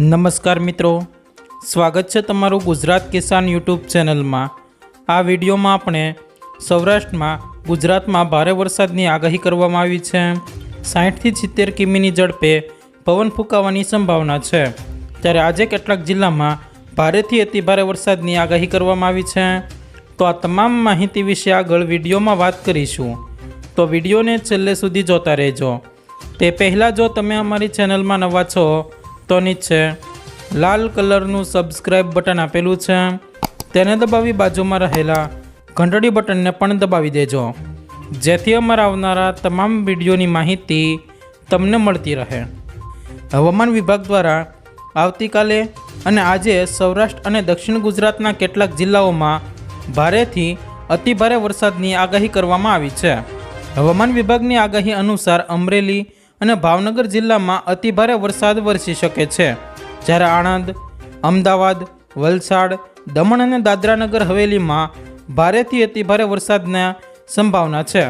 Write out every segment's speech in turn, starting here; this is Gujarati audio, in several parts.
નમસ્કાર મિત્રો. સ્વાગત છે તમારું ગુજરાત કિસાન યુટ્યુબ ચેનલમાં. આ વિડીયોમાં આપણે સૌરાષ્ટ્રમાં ગુજરાતમાં ભારે વરસાદની આગાહી કરવામાં આવી છે. સાહીઠથી સિત્તેર કિમીની ઝડપે પવન ફૂંકાવાની સંભાવના છે. ત્યારે આજે કેટલાક જિલ્લામાં ભારેથી અતિભારે વરસાદની આગાહી કરવામાં આવી છે. તો આ તમામ માહિતી વિશે આગળ વિડીયોમાં વાત કરીશું. તો વિડીયોને છેલ્લે સુધી જોતા રહેજો. તે પહેલાં જો તમે અમારી ચેનલમાં નવા છો તો છે. લાલ કલરનું સબસ્ક્રાઇબ બટન આપેલું છે. તેને દબાવી બાજુમાં રહેલા ઘંટડી બટનને પણ દબાવી દેજો. જેથી અમારા આવનારા તમામ વિડીયોની માહિતી તમને મળતી રહે. હવામાન વિભાગ દ્વારા આવતીકાલે અને આજે સૌરાષ્ટ્ર અને દક્ષિણ ગુજરાતના કેટલાક જિલ્લાઓમાં ભારેથી અતિભારે વરસાદની આગાહી કરવામાં આવી છે. હવામાન વિભાગની આગાહી અનુસાર અમરેલી અને ભાવનગર જિલ્લામાં અતિભારે વરસાદ વરસી શકે છે. જ્યારે આણંદ, અમદાવાદ, વલસાડ, દમણ અને દાદરાનગર હવેલીમાં ભારેથી અતિભારે વરસાદના સંભાવના છે.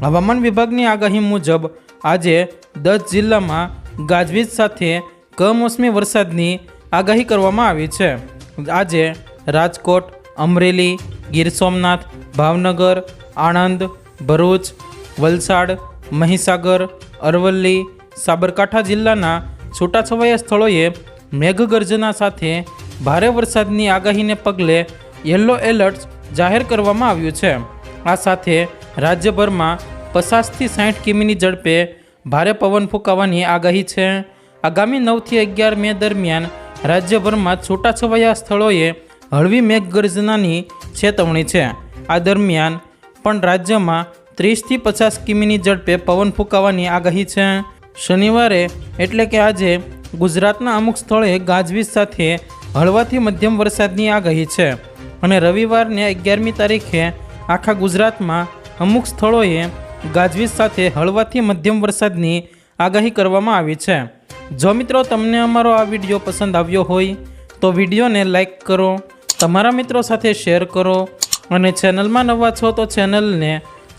હવામાન વિભાગની આગાહી મુજબ આજે દસ જિલ્લામાં ગાજવીજ સાથે કમોસમી વરસાદની આગાહી કરવામાં આવી છે. આજે રાજકોટ, અમરેલી, ગીર સોમનાથ, ભાવનગર, આણંદ, ભરૂચ, વલસાડ, મહીસાગર અરવલ્લી, સાબરકાંઠા જિલ્લાના છૂટાછવાયા સ્થળોએ મેઘગર્જના સાથે ભારે વરસાદની આગાહીને પગલે યલો એલર્ટ જાહેર કરવામાં આવ્યું છે. આ સાથે રાજ્યભરમાં પચાસથી સાઠ કિમીની ઝડપે ભારે પવન ફૂંકાવાની આગાહી છે. આગામી નવથી અગિયાર મે દરમિયાન રાજ્યભરમાં છૂટાછવાયા સ્થળોએ હળવી મેઘગર્જનાની ચેતવણી છે. આ દરમિયાન પણ રાજ્યમાં ત્રીસથી પચાસ કિમીની ઝડપે પવન ફૂંકાવાની આગાહી છે. શનિવારે એટલે કે આજે ગુજરાતના અમુક સ્થળે ગાજવીજ સાથે હળવાથી મધ્યમ વરસાદની આગાહી છે અને રવિવારને અગિયારમી તારીખે આખા ગુજરાતમાં અમુક સ્થળોએ ગાજવીજ સાથે હળવાથી મધ્યમ વરસાદની આગાહી કરવામાં આવી છે. જો મિત્રો તમને અમારો આ વીડિયો પસંદ આવ્યો હોય, તો વિડીયોને લાઈક કરો, તમારા મિત્રો સાથે શેર કરો અને ચેનલમાં નવા છો તો ચેનલને